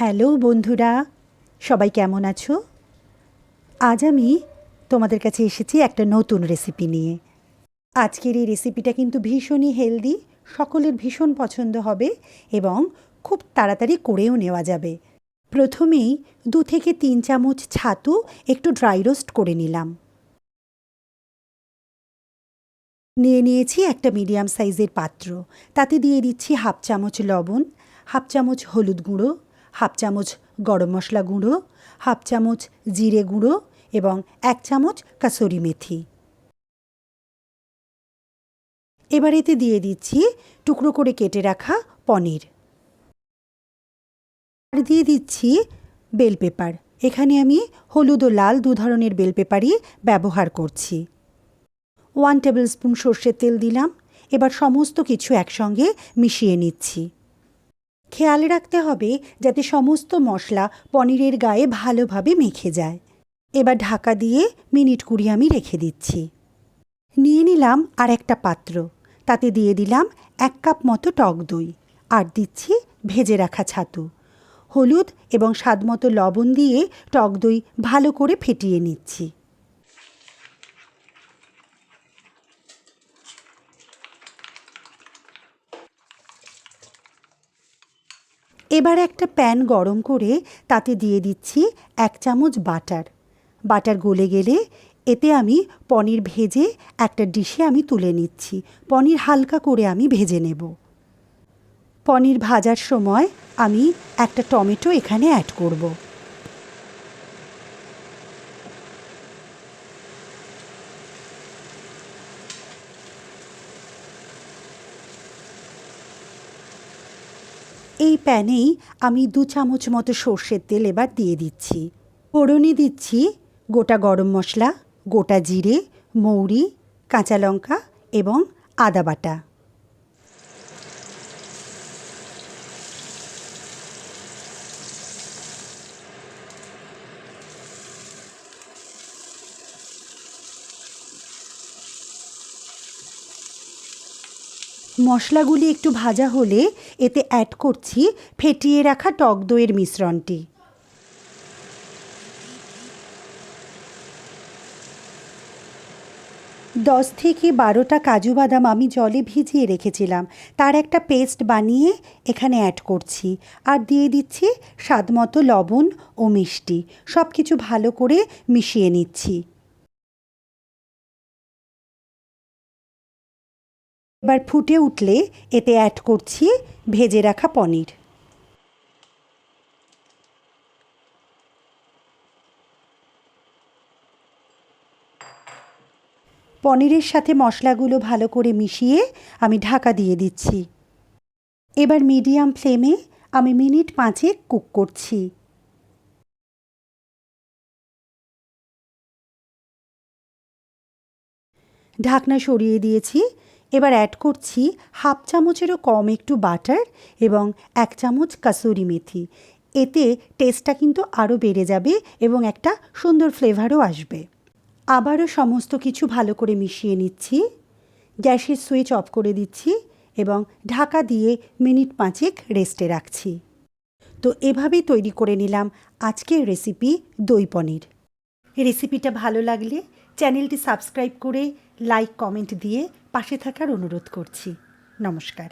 Hello বন্ধুরা, সবাই কেমন আছো? আজ আমি তোমাদের কাছে এসেছি একটা নতুন রেসিপি নিয়ে। আজকের এই রেসিপিটা কিন্তু ভীষণই হেলদি সকলের ভীষণ পছন্দ হবে এবং খুব তাড়াতাড়ি করেও নেওয়া যাবে। প্রথমেই দু থেকে তিন চামচ ছাতু একটু ড্রাই রোস্ট করে নিলাম। নিয়ে নিয়েছি একটা মিডিয়াম সাইজের পাত্র। তাতে দিয়ে দিচ্ছি হাফ চামচ লবণ, হাফ চামচ হলুদ গুঁড়ো হাফ চামচ গরম মশলা গুঁড়ো, হাফ চামচ জিরে গুঁড়ো এবং এক চামচ কাসুরি মেথি। এবার এতে দিয়ে দিচ্ছি টুকরো করে কেটে রাখা পনির। আর দিয়ে দিচ্ছি বেল পেপার। এখানে আমি হলুদ ও লাল দু ধরনের বেল পেপারই ব্যবহার করছি। ওয়ান টেবিল স্পুন সর্ষের তেল দিলাম। এবার সমস্ত কিছু একসঙ্গে মিশিয়ে নিচ্ছি। খেয়াল রাখতে হবে যাতে সমস্ত মশলা পনিরের গায়ে ভালোভাবে মেখে যায়। এবার ঢাকা দিয়ে মিনিট কুড়ি আমি রেখে দিচ্ছি। নিয়ে নিলাম আর একটা পাত্র। তাতে দিয়ে দিলাম এক কাপ মতো টক দই। আর দিচ্ছি ভেজে রাখা ছাতু। হলুদ এবং স্বাদমতো লবণ দিয়ে টক দই ভালো করে ফেটিয়ে নিচ্ছি। এবার একটা প্যান গরম করে তাতে দিয়ে দিচ্ছি এক চামচ বাটার। বাটার গলে গেলে এতে আমি পনির ভেজে একটা ডিশে আমি তুলে নিচ্ছি। পনির হালকা করে আমি ভেজে নেব। পনির ভাজার সময় আমি একটা টমেটো এখানে অ্যাড করব। এই প্যানেই আমি দু চামচ মতো সর্ষের তেল এবার দিয়ে দিচ্ছি। ফোড়নে দিচ্ছি গোটা গরম মশলা, গোটা জিরে, মৌরি, কাঁচা লঙ্কা এবং আদা বাটা। মশলাগুলি একটু ভাজা হলে এতে অ্যাড করছি ফেটিয়ে রাখা টক দইয়ের মিশ্রণটি। দশ থেকে বারোটা কাজু বাদাম আমি জলে ভিজিয়ে রেখেছিলাম। তার একটা পেস্ট বানিয়ে এখানে অ্যাড করছি। আর দিয়ে দিচ্ছি স্বাদমতো লবণ ও মিষ্টি। সব কিছু ভালো করে মিশিয়ে নিচ্ছি। এবার ফুটে উঠলে এতে অ্যাড করছি ভেজে রাখা পনির। পনিরের সাথে মশলাগুলো ভালো করে মিশিয়ে আমি ঢাকা দিয়ে দিচ্ছি। এবার মিডিয়াম ফ্লেমে আমি মিনিট পাঁচেক কুক করছি। ঢাকনা সরিয়ে দিয়েছি এবার অ্যাড করছি হাফ চামচেরও কম একটু বাটার এবং এক চামচ কাসুরি মেথি। এতে টেস্টটা কিন্তু আরও বেড়ে যাবে এবং একটা সুন্দর ফ্লেভারও আসবে। আবারও সমস্ত কিছু ভালো করে মিশিয়ে নিচ্ছি। গ্যাসের সুইচ অফ করে দিচ্ছি এবং ঢাকা দিয়ে মিনিট পাঁচেক রেস্টে রাখছি। তো এভাবেই তৈরি করে নিলাম আজকের রেসিপি দই পনির। রেসিপিটা ভালো লাগলে চ্যানেলটি সাবস্ক্রাইব করে লাইক কমেন্ট দিয়ে পাশে থাকার অনুরোধ করছি। নমস্কার।